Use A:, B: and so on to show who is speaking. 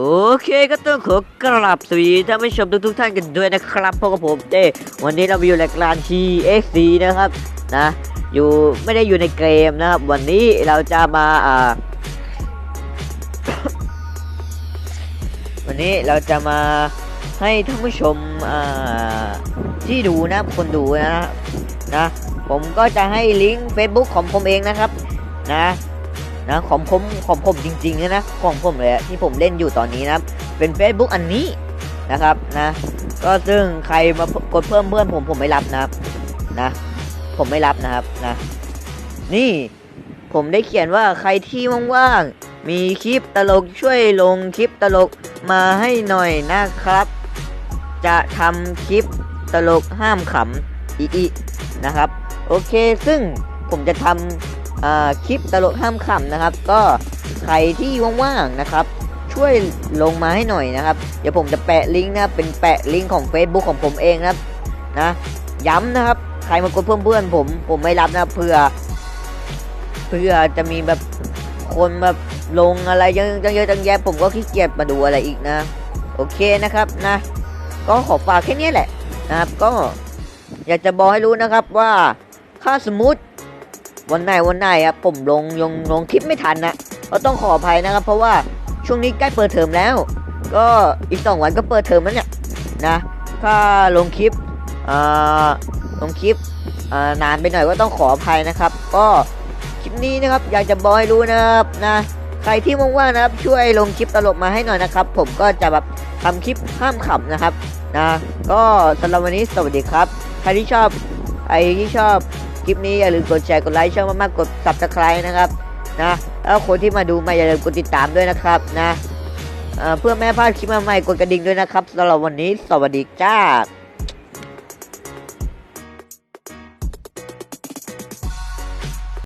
A: โอเคก็ต้องขอกราบสวีท่านผู้ชมทุกๆท่านกันด้วยนะครับพบกับผมเต้วันนี้เราอยู่ในกลาน TXC นะครับนะอยู่ไม่ได้อยู่ในเกมนะครับ วันนี้เราจะมาอ่าวันนี้เราจะมาให้ท่านผู้ชมอ่าที่ดูนะคนดูนะนะ ผมก็จะให้ลิงก์ Facebook ของผมเองนะครับนะ นะของผมของผมจริงๆนะนะของผมเลยที่ผมเล่นอยู่ตอนนี้นะเป็น Facebook อันนี้นะครับนะก็ซึ่งใครมากดเพิ่มเพื่อนผมผมไม่รับนะครับนะ ผมไม่รับนะครับนะ นี่ผมได้เขียนว่าใครที่ว่างๆมีคลิปตลกช่วยลงคลิปตลกมาให้หน่อยนะครับ จะทำคลิปตลกห้ามขำอีอีนะครับ โอเคซึ่งผมจะทำ คลิปตลกห้ามขำนะครับ ก็ใครที่ว่างๆนะครับ ช่วยลงมาให้หน่อยนะครับ เดี๋ยวผมจะแปะลิงก์นะเป็นแปะลิงก์ของ Facebook ของผมเองนะครับนะย้ำนะครับ ใครมากดเพื่อนเพื่อนๆผม ผมไม่รับนะเพื่อ เพื่อจะมีแบบคนแบบลงอะไรเยอะๆเยอะจังแยะผมก็ขี้เกียจมาดูอะไรอีกนะ โอเคนะครับนะ ก็ขอฝากแค่นี้แหละนะครับ ก็อยากจะบอกให้รู้นะครับว่าถ้าสมมติ วันไหนวันไหนอะผมลงลงลงคลิปไม่ทันนะก็ต้องขออภัยนะครับ เพราะว่าช่วงนี้ใกล้เปิดเทอมแล้ว ก็อีกสองวันก็เปิดเทอมแล้วเนี่ยนะถ้าลงคลิปอ่าลงคลิปนานไปหน่อยก็ต้องขออภัยนะครับ ก็คลิปนี้นะครับอยากจะบอกให้รู้นะครับนะใครที่ว่างๆนะครับช่วยลงคลิปตลกมาให้หน่อยนะครับ ผมก็จะแบบทำคลิปห้ามขำนะครับนะก็สำหรับวันนี้สวัสดีครับ ใครที่ชอบใครที่ชอบ คลิปนี้อย่าลืมกดแชร์กดไลค์ชอบมากๆกด subscribe นะครับนะแล้วคนที่มาดูใหม่อย่าลืมกดติดตามด้วยนะครับนะเเพื่อแม่พลาดคลิปใหม่ๆกดกระดิ่งด้วยนะครับสำหรับวันนี้สวัสดีจ้า